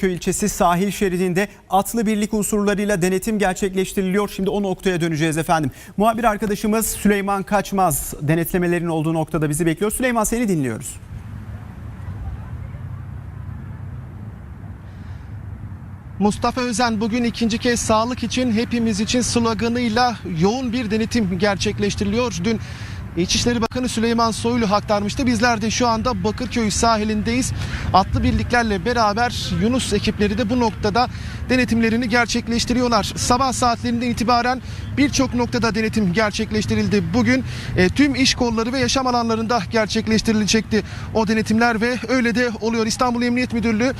Köy ilçesi sahil şeridinde atlı birlik unsurlarıyla denetim gerçekleştiriliyor. Şimdi o noktaya döneceğiz efendim. Muhabir arkadaşımız Süleyman Kaçmaz denetlemelerin olduğu noktada bizi bekliyor. Süleyman seni dinliyoruz. Mustafa Özen bugün ikinci kez sağlık için hepimiz için sloganıyla yoğun bir denetim gerçekleştiriliyor. Dün İçişleri Bakanı Süleyman Soylu aktarmıştı. Bizler de şu anda Bakırköy sahilindeyiz. Atlı birliklerle beraber Yunus ekipleri de bu noktada denetimlerini gerçekleştiriyorlar. Sabah saatlerinden itibaren birçok noktada denetim gerçekleştirildi. Bugün e, tüm iş kolları ve yaşam alanlarında gerçekleştirilecekti o denetimler ve öyle de oluyor. İstanbul Emniyet Müdürlüğü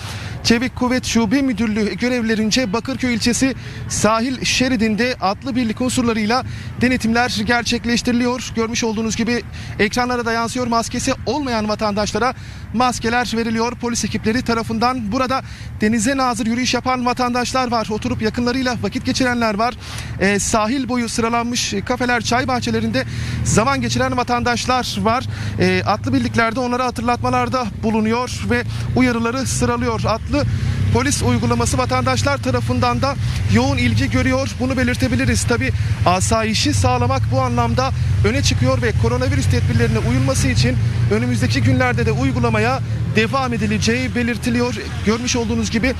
Çevik Kuvvet Şube Müdürlüğü görevlerince Bakırköy ilçesi sahil şeridinde atlı birlik unsurlarıyla denetimler gerçekleştiriliyor. Görmüş olduğunuz gibi ekranlara da yansıyor maskesi olmayan vatandaşlara maskeler veriliyor polis ekipleri tarafından. Burada denize nazır yürüyüş yapan vatandaşlar var. Oturup yakınlarıyla vakit geçirenler var. Ee, sahil boyu sıralanmış kafeler, çay bahçelerinde zaman geçiren vatandaşlar var. Ee, atlı birliklerde onlara hatırlatmalarda bulunuyor ve uyarıları sıralıyor. Atlı polis uygulaması vatandaşlar tarafından da yoğun ilgi görüyor. Bunu belirtebiliriz. Tabi asayişi sağlamak bu anlamda öne çıkıyor ve koronavirüs tedbirlerine uyulması için önümüzdeki günlerde de uygulamaya devam edileceği belirtiliyor. Görmüş olduğunuz gibi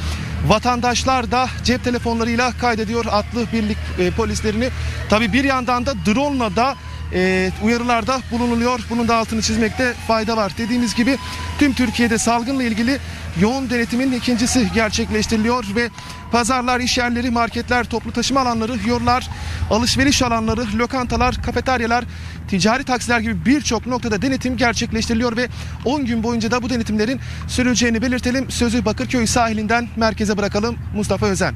vatandaşlar da cep telefonlarıyla kaydediyor atlı birlik e, polislerini. Tabi bir yandan da drone'la da e, uyarılarda bulunuluyor. Bunun da altını çizmekte fayda var. Dediğimiz gibi tüm Türkiye'de salgınla ilgili yoğun denetimin ikincisi gerçekleştiriliyor ve pazarlar, iş yerleri, marketler, toplu taşıma alanları, yollar, alışveriş alanları, lokantalar, kafeteryalar, ticari taksiler gibi birçok noktada denetim gerçekleştiriliyor ve 10 gün boyunca da bu denetimlerin sürüleceğini belirtelim. Sözü Bakırköy sahilinden merkeze bırakalım Mustafa Özen.